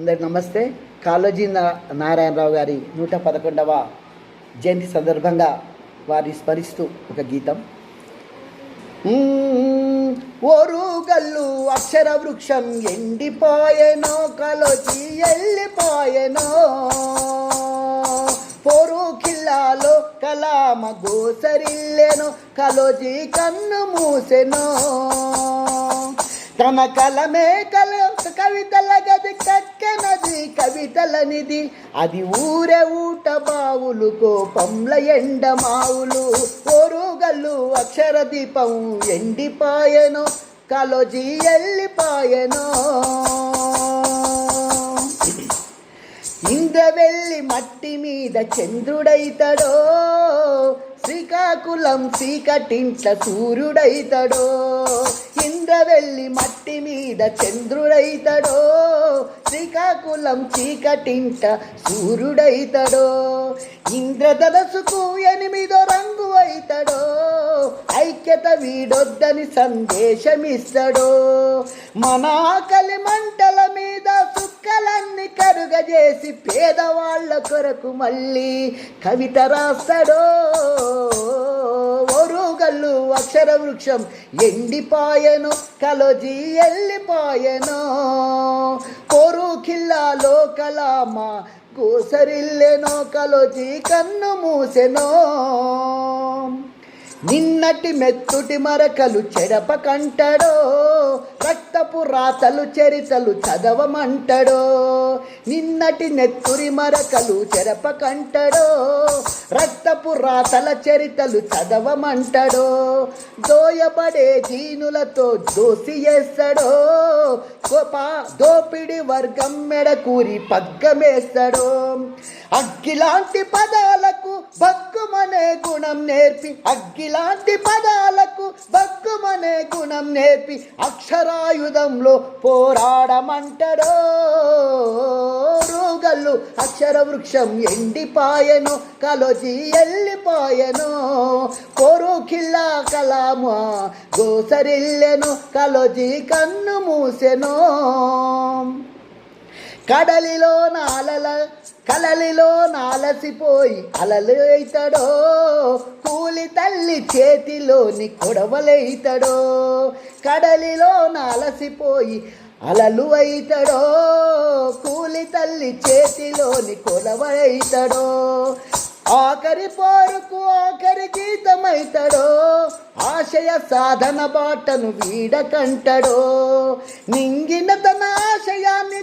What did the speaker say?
అందరికి నమస్తే. కాళోజీ నారాయణరావు గారి నూట పదకొండవ జయంతి సందర్భంగా వారిని స్మరిస్తూ ఒక గీతం. ఓరుగల్లు అక్షర వృక్షం ఎండిపోయెనో కలోచి ఎల్లిపోయెనో పోరు కిల్లాలో కలామ గోసరిల్లెను కలోజీ కన్ను మూసెనో. తన కలమే కల కవితల గది కక్కెనది కవితలనిది. అది ఊరే ఊట బావులు కోపంల ఎండ మావులు. ఓరుగల్లు అక్షర దీపం ఎండిపాయెను కలోజీ ఎల్లిపాయెను. ఇంద్రవెల్లి మట్టి మీద చంద్రుడైతడో శ్రీకాకుళం చీకటింట్ల సూర్యుడైతడో. వెళ్ళి మట్టి మీద చంద్రుడైతడో శ్రీకాకుళం చీకటింట సూర్యుడైతడో ఇంద్రధనసుకు ఎనిమిదో రంగు అయితడో ఐక్యత వీడొద్దని సందేశమిస్తడో మన ఆకలి మంటల మీద సుఖ కరుగజేసి పేదవాళ్ళ కొరకు మళ్ళీ కవిత రాస్తాడో. ఒరుగల్లు అక్షర వృక్షం ఎండిపాయను కలోజీ ఎల్లిపాయను. కోరు కిల్లాలో కలామా కోసరిల్లెనో కలోజీ కన్ను మూసెనో. నిన్నటి మెత్తుటి మరకలు చెడప కంటడో. రక్తపు రాతలు చరితలు చదవమంటడో? నిన్నటి నెత్తురి మరకలు చెరపకంటడో? రక్తపు రాతల చరితలు చదవమంటడో? దోయబడే దీనులతో దోసి చేస్తాడో కోపా దోపిడి వర్గం మెడకూరి పగ్గమేస్తాడో? అగ్గిలాంటి పదాలకు భగ్గుమనే గుణం నేర్పి అగ్గిలాంటి పదాలకు బగ్గుమనే జ్ఞానం నేర్పి అక్షరాయుధంలో పోరాడమంటడో. రోగల్లు అక్షర వృక్షం ఎండిపాయెను కలొచి ఎల్లిపాయను. కోరుకిల్లా కలామా గోసరిల్లెను కలొచి కన్ను మూసెను. కడలిలో నాలల కలలిలో నాలసిపోయి అలలైతడో కూలి తల్లి చేతిలోని కొడవలైతడో కడలిలో నాలసిపోయి అలలు అయితడో కూలి తల్లి చేతిలోని కొడవైతడో ఆఖరి పోరుకు ఆఖరి గీతమైతడో. ఆశయ సాధన బాటను వీడకంటడో. నింగిన తన ఆశయాన్ని